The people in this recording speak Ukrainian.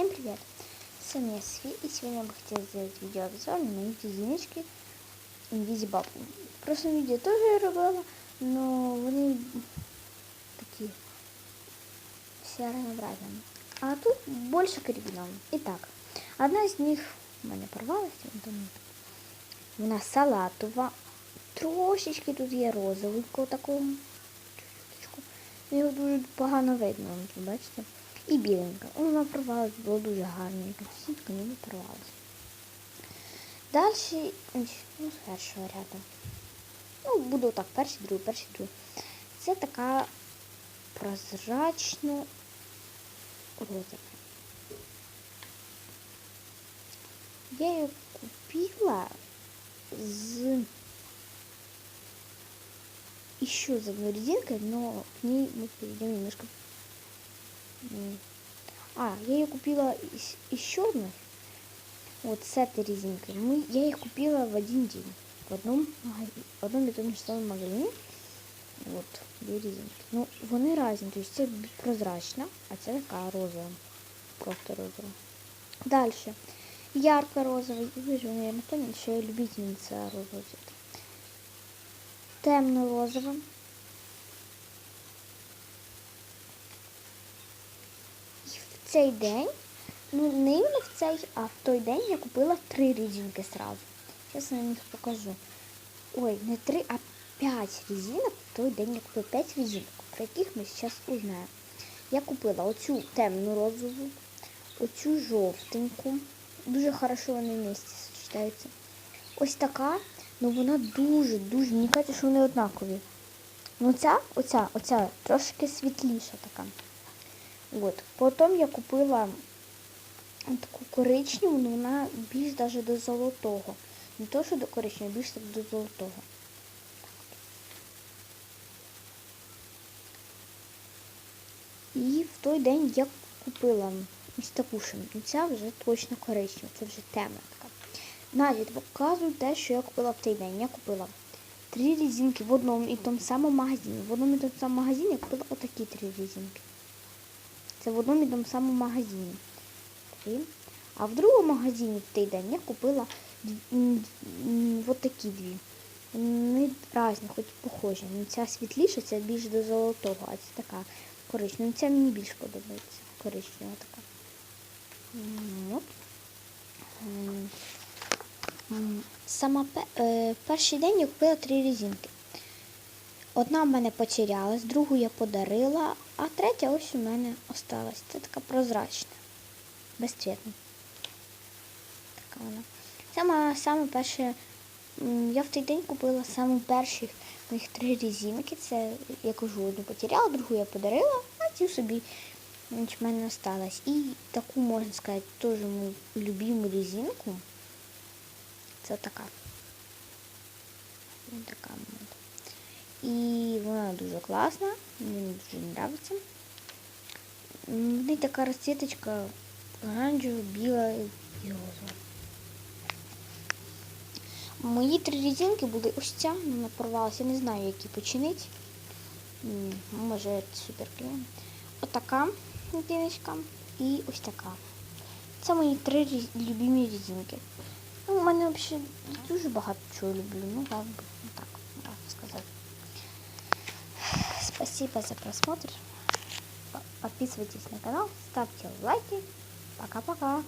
Всем привет! С вами я София, и сегодня я бы хотела сделать видеообзор на мои резиночки Invisible. В прошлом видео тоже я робила, но вони такі все разнообразные. А тут больше карабинов. Итак, одна из них у мене порвалась, тому вона салатова. Трошечки тут є розовенького такого. Його дуже погано видно, ви бачите? І біленька. Вона порвалась, було дуже гарно, як сітка не порвалась. Далі, ну, з першого ряду. Ну, буду так, перший, другий, перший, другий. Це така прозрачно розова. Я її купила з еще за одной резинкой, но к ней мы перейдем немножко. А, я ее купила из, из черных, вот с этой резинкой. Мы, я их купила в один день в одном, в одном и том же самом магазине. Вот, две резинки. Ну, вони різні, то есть це прозрачна, а це така розова. Просто розова. Дальше. Ярко-розовый. Вы же, наверное, поняли, что я любительница розового цвета. Темно-розовим. Цей день, ну не в цей, а в той день я купила три резинки сразу. Зараз я їх покажу. Ой, не три, а п'ять резинок. В той день я купила п'ять резинок, про яких ми зараз узнаємо. Я купила оцю темну розову, оцю жовтеньку. Дуже хорошо вони вместе сочетаються. Ось така, ну вона дуже-дуже, мені кажуть, що вони однакові. Ну ця, оця, оця трошки світліша така. От. Потім я купила таку коричневу, але вона більш навіть до золотого. Не то, що до коричневого, більш так до золотого. І в той день я купила ось таку ще. Ця вже точно коричнева, це вже темна така. Навіть показую те, що я купила в той день. Я купила три резинки в одному і тому самому магазині. В одному і тому самому магазині я купила отакі три резинки. Це в одному і тому самому магазині. Три. А в другому магазині в той день я купила от такі дві. Вони різні, хоч похожі. Ну, Ця світліша, ця більш до золотого, а ця така коричнева. Ну, Ця мені більш подобається. Коричнева така. От. Сама е, перший день я купила три резинки. Одна в мене потерялась, другу я подарила, а третя ось у мене осталась. Це така прозрачна, безцвітна. Така вона. Саме, саме перше, я в той день купила саме перші моїх три резинки. Це я кажу, одну потеряла, другу я подарила, а цю собі в мене осталась. І таку, можна сказати, теж мою любиму резинку. Це така. Ось така. І вона дуже класна, мені дуже подобається. В неї така розцвіточка оранжева, біла і розова. Мої три резинки були ось ця, вона порвалася, я не знаю, які починити. Може супер клеєм. Отака діночка і ось така. Це мої три любимі резинки. Ну, у мене взагалі дуже багато чого люблю. Ну, бы, ну, так, можна сказати. Спасибо за просмотр. Подписывайтесь на канал, ставьте лайки. Пока-пока.